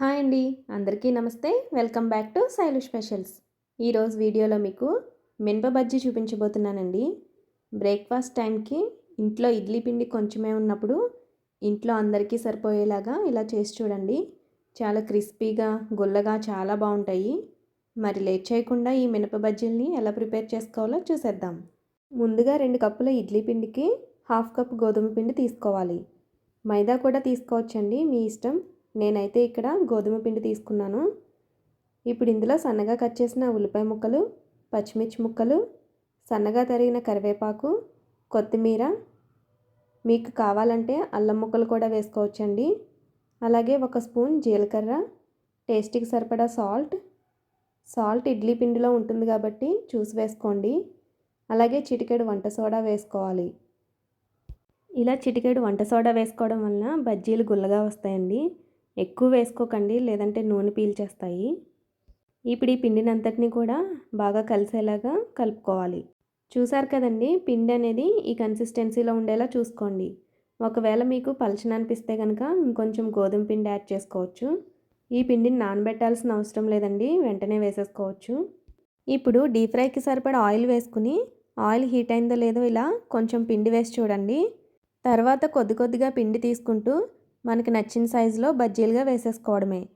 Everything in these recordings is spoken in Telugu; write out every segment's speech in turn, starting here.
హాయ్ అండి. అందరికీ నమస్తే. Welcome back to Sailu specials. ఈరోజు వీడియోలో మీకు మినప బజ్జీ చూపించబోతున్నానండి. బ్రేక్ఫాస్ట్ టైంకి ఇంట్లో ఇడ్లీ పిండి కొంచెమే ఉన్నప్పుడు ఇంట్లో అందరికీ సరిపోయేలాగా ఇలా చేసి చూడండి. చాలా క్రిస్పీగా గుల్లగా చాలా బాగుంటాయి. మరి లేట్ చేయకుండా ఈ మినప బజ్జీల్ని ఎలా ప్రిపేర్ చేసుకోవాలో చూసేద్దాం. ముందుగా రెండు కప్పుల ఇడ్లీ పిండికి హాఫ్ కప్ గోధుమ పిండి తీసుకోవాలి. మైదా కూడా తీసుకోవచ్చండి మీ ఇష్టం. నేనైతే ఇక్కడ గోధుమ పిండి తీసుకున్నాను. ఇప్పుడు ఇందులో సన్నగా కట్ చేసిన ఉల్లిపాయ ముక్కలు పచ్చిమిర్చి ముక్కలు సన్నగా తరిగిన కరివేపాకు కొత్తిమీర మీకు కావాలంటే అల్లం ముక్కలు కూడా వేసుకోవచ్చండి. అలాగే ఒక స్పూన్ జీలకర్ర టేస్ట్కి సరిపడా సాల్ట్. సాల్ట్ ఇడ్లీ పిండిలో ఉంటుంది కాబట్టి చూసి వేసుకోండి. అలాగే చిటికెడు వంట సోడా వేసుకోవాలి. ఇలా చిటికెడు వంట సోడా వేసుకోవడం వలన బజ్జీలు గుల్లగా వస్తాయండి. ఎక్కువ వేసుకోకండి లేదంటే నూనె పీల్చేస్తాయి. ఇప్పుడు ఈ పిండినంతటిని కూడా బాగా కలిసేలాగా కలుపుకోవాలి. చూసారు కదండి పిండి అనేది ఈ కన్సిస్టెన్సీలో ఉండేలా చూసుకోండి. ఒకవేళ మీకు పలచన అనిపిస్తే కనుక ఇంకొంచెం గోధుమ పిండి యాడ్ చేసుకోవచ్చు. ఈ పిండిని నానబెట్టాల్సిన అవసరం లేదండి వెంటనే వేసేసుకోవచ్చు. ఇప్పుడు డీప్ ఫ్రైకి సరిపడా ఆయిల్ వేసుకుని ఆయిల్ హీట్ అయిందో లేదో ఇలా కొంచెం పిండి వేసి చూడండి. తర్వాత కొద్ది కొద్దిగా పిండి తీసుకుంటూ మనకి నచ్చిన సైజులో బజ్జీలుగా వేసేసుకోవడమే.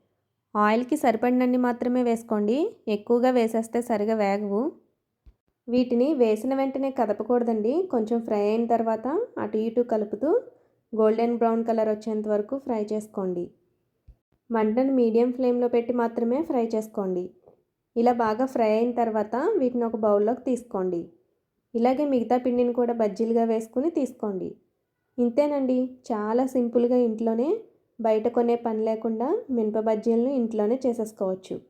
ఆయిల్కి సరిపడినన్ని మాత్రమే వేసుకోండి. ఎక్కువగా వేసేస్తే సరిగా వేగవు. వీటిని వేసిన వెంటనే కదపకూడదండి. కొంచెం ఫ్రై అయిన తర్వాత అటు ఇటు కలుపుతూ గోల్డెన్ బ్రౌన్ కలర్ వచ్చేంత వరకు ఫ్రై చేసుకోండి. మంటను మీడియం ఫ్లేమ్లో పెట్టి మాత్రమే ఫ్రై చేసుకోండి. ఇలా బాగా ఫ్రై అయిన తర్వాత వీటిని ఒక బౌల్లోకి తీసుకోండి. ఇలాగే మిగతా పిండిని కూడా బజ్జీలుగా వేసుకుని తీసుకోండి. ఇంతేనండి. చాలా సింపుల్గా ఇంట్లోనే బయట కొనే పని లేకుండా మినప బజ్జీలను ఇంట్లోనే చేసేసుకోవచ్చు.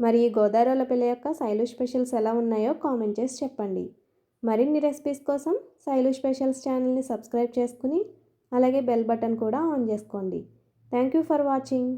మరి ఈ గోదావరిల పిల్ల యొక్క శైలు స్పెషల్స్ ఎలా ఉన్నాయో కామెంట్ చేసి చెప్పండి. మరిన్ని రెసిపీస్ కోసం శైలు స్పెషల్స్ ఛానల్ని సబ్స్క్రైబ్ చేసుకుని అలాగే బెల్ బటన్ కూడా ఆన్ చేసుకోండి. Thank you for watching.